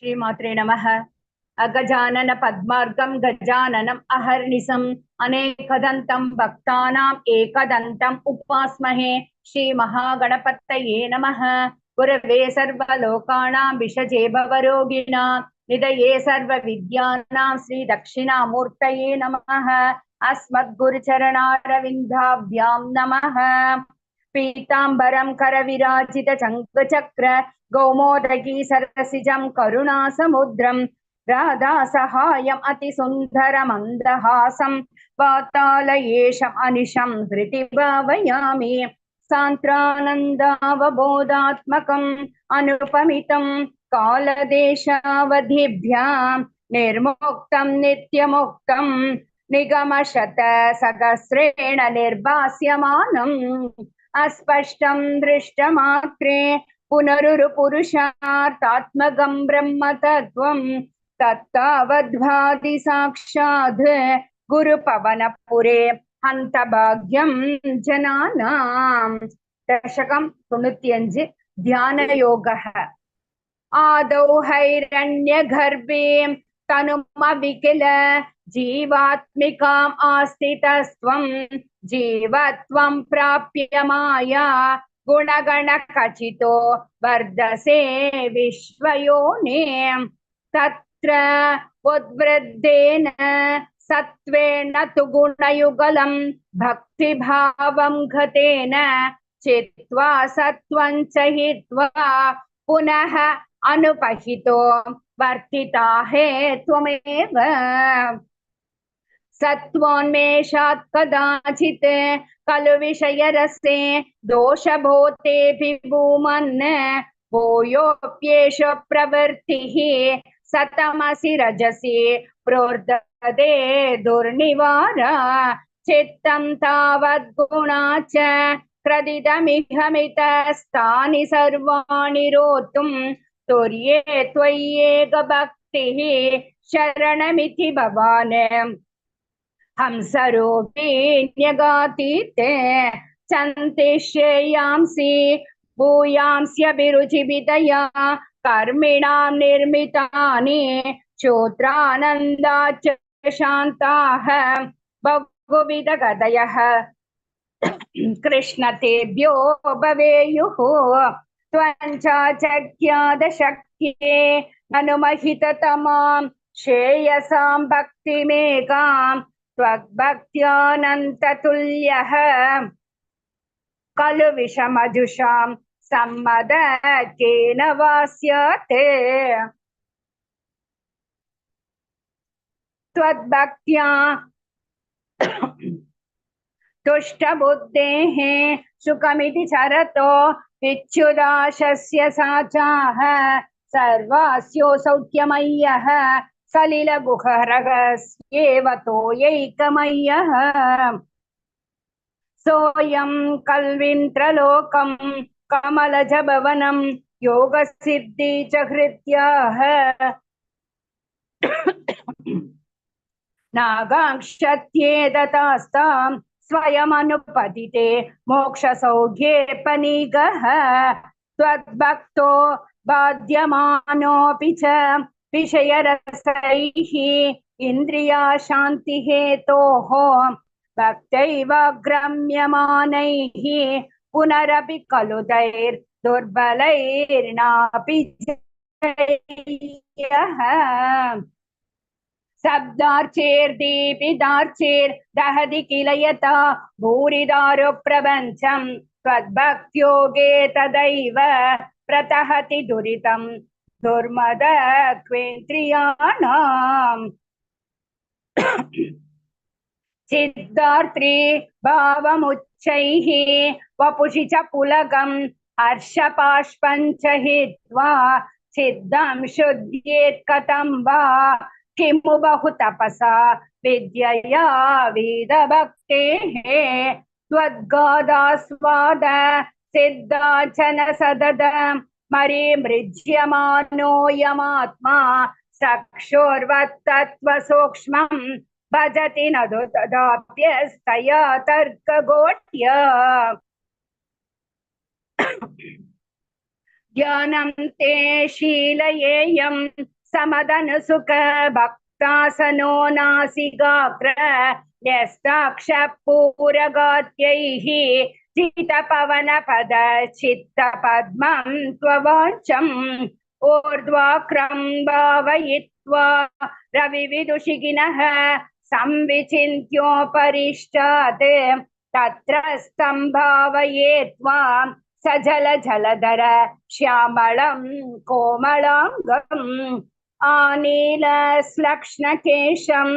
श्रीमात्रे नमः। अगजानन पद्मार्गं, गजाननम् अहर्निशम्, अनेकदन्तं भक्तानाम् एकदन्तम् उपास्महे श्रीमहागणपतये नमः। गुरवे सर्वलोकानां विषजे भवरोगिणां निधये सर्वविद्यानां, श्रीदक्षिणामूर्तये नमः। अस्मद्गुरुचरणारविन्दाभ्यां नमः। पीताम्बरं करविराजितचङ्कचक्र गौमोदगी सरसिजं करुणासमुद्रं राधा सहायम् अतिसुन्दरमन्दहासं वातालयेशम् अनिशं धृति भावयामि सान्त्रानन्दावबोधात्मकम् अनुपमितं कालदेशावधिभ्यां निर्मुक्तं नित्यमुक्तं निगमशतसहस्रेण निर्भास्यमानम् अस्पष्टं दृष्टमात्रे पुनरुरुपुरुषार्थात्मकं ब्रह्मतत्त्वं तत्तावद्भाति साक्षात् गुरुपवनपुरे हन्तभाग्यं जनानाम् दशकं தொண்ணூத்தி அஞ்சு தியான யோகः आदौ हैरण्यगर्भे तनुमविकिल जीवात्मिकाम् आस्थितस्त्वं जीवत्वं प्राप्य माया गुणगणखचितो वर्धसे विश्वयोने। तत्र उद्वृद्धेन सत्त्वेन तु गुणयुगलं भक्तिभावं गतेन चित्वा सत्त्वं च हित्वा पुनः अनुपहितो वर्तिता हे त्वमेव। सत्त्वोन्मेषात् कदाचित् खलु विषयरसे दोषभूतेऽपि भूमन् भूयोऽप्येष प्रवृत्तिः सतमसि रजसि प्रोर्दते दुर्निवारा चित्तं तावद्गुणा च प्रदिदमिहमितस्तानि सर्वाणि रोतुं तुर्ये त्वय्येकभक्तिः शरणमिति भवान् हंसरूपी न्यगातीते। चन्तिश्रेयांसि भूयांस्यभिरुचिभितया कर्मिणां निर्मितानि श्रोत्रानन्दा च शान्ताः बहुविधगतयः कृष्णतेभ्यो भवेयुः त्वञ्चाचख्यादशक्ये अनुमहिततमां श्रेयसां भक्तिमेकां त्वद्भक्त्यानन्ततुल्यः खलु विषमजुषां सम्मद केन वास्यते। त्वद्भक्त्या तुष्टबुद्धेः सुखमिति चरतो विच्युदाशस्य साचाः। सर्वास्यो सौख्यमय्यः। सलिलगुहरगस्येव तोयैकमय्यः सोऽयं कल्विन्त्रलोकं कमलजभवनं योगसिद्धि च हृत्याः नागाक्षत्येदतास्तां स्वयमनुपतिते मोक्षसौख्ये पनीगः। त्वद्भक्तो बाध्यमानोऽपि च विषयरसैः इन्द्रियाशान्तिहेतोः भक्तैवाग्रम्यमानैः पुनरपि खलु दैर्दुर्बलैर्नापि जयः। शब्दार्चेर्दीपिदार्चेर्दहति किल यथा भूरिदारु प्रपञ्चम् त्वद्भक्त्योगे तदैव प्रतहति दुरितं दुर्मद क्वेन्द्रियाणाम् चिद्धार्त्री भावमुच्चैः वपुषि च पुलगम् हर्षपाष्पञ्च हित्वा सिद्धं शुद्ध्येत् कथं वा? किमु बहु तपसा? विद्यया वेदभक्तेः त्वद्गादास्वाद सिद्धाचन सदद मरीमृज्यमानोऽयमात्मा चक्षुर्वत्तत्त्वसूक्ष्मम् भजति न तदाप्यस्तया तर्कगोट्य ध्यानं ते शीलयेयं समदनुसुख भक्तासनो नासिगाग्र न्यस्ताक्षपूरगात्यैः जितपवनपद चित्तपद्मं त्ववाचम् ऊर्ध्वाक्रं भावयित्वा रविविदुषिगिनः संविचिन्त्योपरिष्टात्, तत्र स्तम्भावये त्वां सजल जलधर श्यामलं कोमलाङ्गम् आनीलश्लक्ष्णकेशं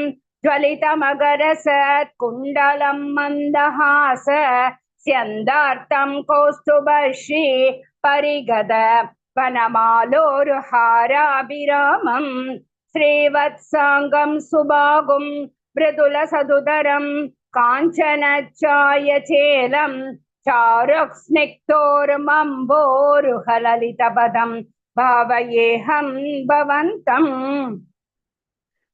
ज्वलितमगरसत्कुण्डलं मन्दहास स्यन्दार्तं कौस्तुभश्री परिगद वनमालोरुहाराभिरामम् श्रीवत्साङ्गं सुभागुं मृदुलसदुदरं काञ्चनचायचेलं चारुक्स्निग्धोर्मम्बोरुहललितपदं भावयेऽहं भवन्तम्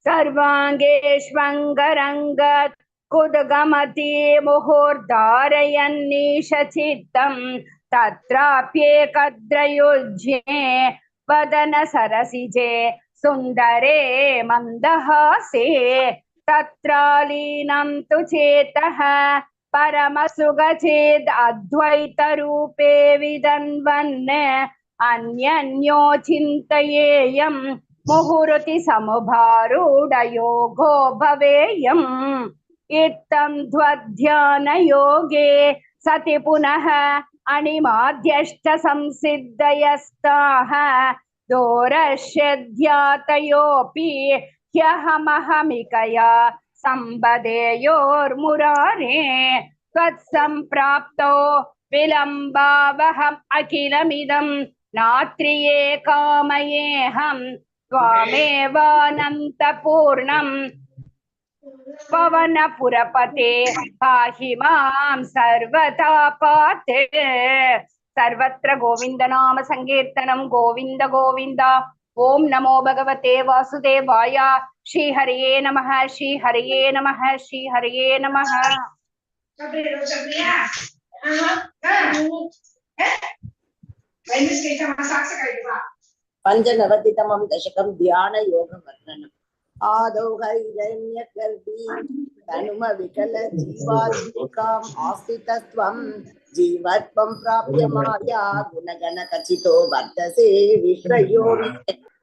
सर्वाङ्गेष्वङ्गरङ्गत् कुद्गमति मुहुर्धारयन्नीशचित्तं तत्राप्येकद्रयुज्ये वदन सरसिजे सुन्दरे मन्दहासे तत्रालीनं तु चेतः परमसुगचेद् अद्वैतरूपे विदन्वन् अन्यन्यो चिन्तयेयं मुहुरति समुभारूढयोगो भवेयम् इत्थं ध्वध्यानयोगे सति पुनः अणिमाद्यष्ट संसिद्धयस्ताः दोरश्यध्यातयोऽपि ह्यहमहमिकया सम्बदेयोर्मुरारे त्वत्सम्प्राप्तो विलम्बावहम् अखिलमिदं नात्रिये कामयेऽहं त्वामेवानन्तपूर्णम् पवनपुरपते पाहि मां सर्वतापात् सर्वत्र गोविन्दनाम सङ्कीर्तनं गोविन्द गोविन्द ॐ नमो भगवते वासुदेवाय श्रीहरये नमः श्रीहरये नमः श्रीहरये नमः Sabrina, Sabrina. Aha. Wednesday sama saksa kayo ba? पञ्चनवतितमं दशकं ध्यानयोगवर्णनम् आदौ हैरण्यगर्भी तनुमविकलजीवात्मिकाम् आस्थितत्वं जीवत्वं प्राप्य माया गुणगणकचितो वर्तसे विश्वयोनि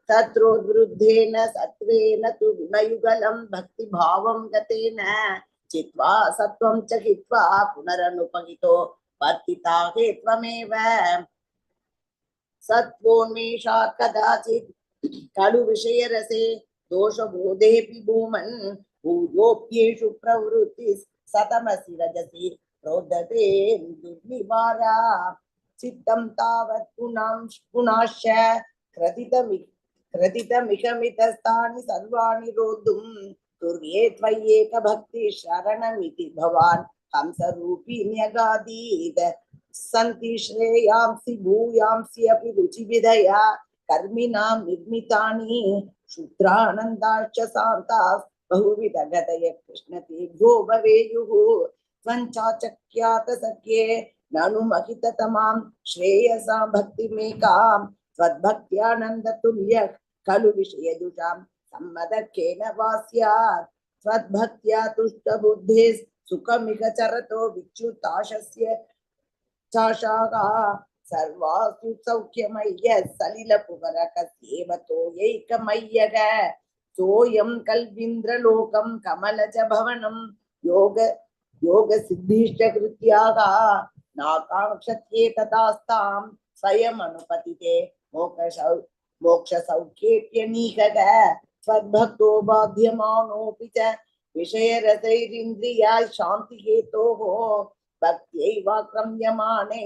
तत्रोद्वृद्धेन सत्त्वेन तु गुणयुगलं भक्तिभावं गतेन चित्वा सत्त्वं च हित्वा पुनरनुपहितो वर्तिता हेत्वमेव सत्त्वोन्मेषात् कदाचित् खलु विषयरसे दोषबोधेऽपि भूमन्। भूयोऽप्येषु प्रवृत्तिः सतमसि रजसि। रोदते दुर्निवारा। चित्तं तावत् पुनां पुनाश्च क्रदितमि क्रदितमिषमितस्तानि सर्वाणि रोद्धुं। तुर्ये शरणमिति भवान्। हंसरूपी न्यगादीत्। सन्ति श्रेयांसि, भूयांसि अपि रुचिविधया। कर्मिणां निर्मितानि शूद्रानन्दाश्च शान्ताः बहुविधगतय कृष्णतेभ्यो भवेयुः त्वञ्चाचक्यात सख्ये ननु महिततमां श्रेयसां भक्तिमेकां त्वद्भक्त्यानन्दतुल्य खलु विषयदुषां सम्मदकेन वा स्यात् त्वद्भक्त्या तुष्टबुद्धेः सुखमिह चरतो विच्युताशस्य சர்வாசு சௌக்கியமைய சலில புவரக சேவதோயைக்கமையக சோயம் கல்விந்திரலோகம் கமலஜ பவனம் யோக யோக சித்தீஷ்ட கிருத்தியாக நாகாங்ஷத்யே ததாஸ்தாம். ஸ்வயம் அனுபதிதே மோக்ஷ மோக்ஷ சௌக்கியேப்ய நீகத ஸ்வத்பக்தோ பாத்தியமானோபி ச விஷயரசைரிந்திரியாய் சாந்தி கேதோகோ பக்தியை வாக்கிரமியமானை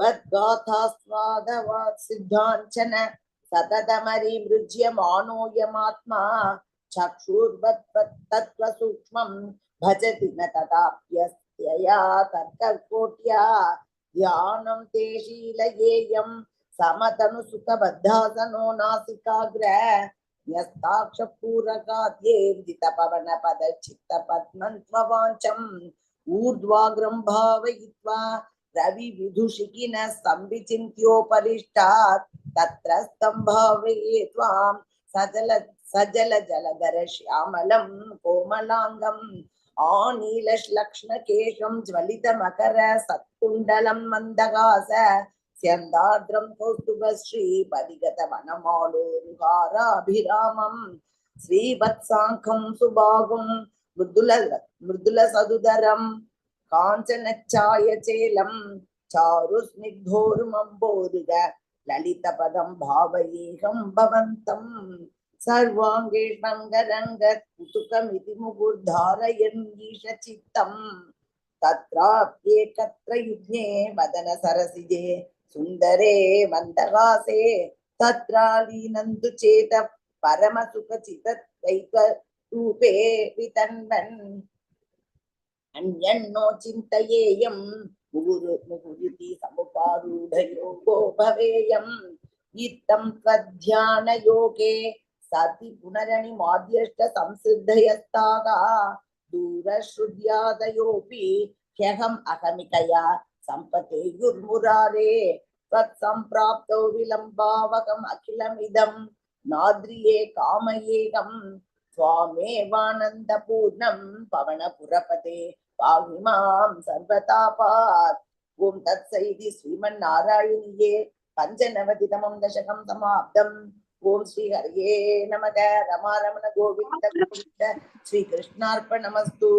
त्वद्गाथास्वादवात् सिद्धाञ्चन सततमरिमृज्यमानोऽयमात्मा चक्षुर्वत्तत्त्वसूक्ष्मं भजति न तथाप्यस्त्यया तर्ककोट्या ध्यानं ते शीलयेयं समतनुसुतबद्धासनो नासिकाग्र न्यस्ताक्षपूरकाद्ये विदितपवनपदचित्तपद्मन्त्ववाञ्चम् ऊर्ध्वाग्रं भावयित्वा रविविदुषिकिनः संविचिन्त्योपरिष्टात् तत्र स्तम्भावये त्वां सजल सजल जलधर श्यामलं कोमलाङ्गम् आनीलश्लक्ष्णकेशं ज्वलितमकर सत्कुण्डलं मन्दहास स्यन्दार्द्रं कौस्तुभश्री परिगतवनमालोरुहाराभिरामम् श्रीवत्साङ्कं सुबाहुं मृदुल मृदुलसदुदरं काञ्चनच्छायचेलं चारुस्निग्धोरुमम्बोरुग ललितपदं भावयेहं भवन्तम् सर्वाङ्गे रङ्गरङ्ग कुतुकमिति मुहुर्धारयन् ईशचित्तम् तत्राप्येकत्र युज्ञे वदन सरसिजे सुन्दरे मन्दहासे तत्रालीनन्तु चेत परमसुखचितत्वैत्व रूपे वितन्वन् अन्यन्नो चिन्तयेयं मुहुरु मुहुरिति समुपारूढयोगो भवेयम् इत्थं त्वध्यानयोगे सति पुनरणिमाद्यष्ट संसिद्धयस्ताः दूरश्रुत्यादयोऽपि ह्यहम् अहमिकया सम्पतेयुर्मुरारे त्वत्सम्प्राप्तौ विलम्बावकम् अखिलमिदं नाद्रिये कामयेकम् स्वामेवानन्दपूर्णं पवनपुरपते पाहि मां सर्वतापात् ॐ तत्सैति श्रीमन्नारायणीये पञ्चनवतितमं दशकं समाप्तम् ॐ श्रीहरये नमः रमारमण गोविन्द गोविन्द श्रीकृष्णार्पणमस्तु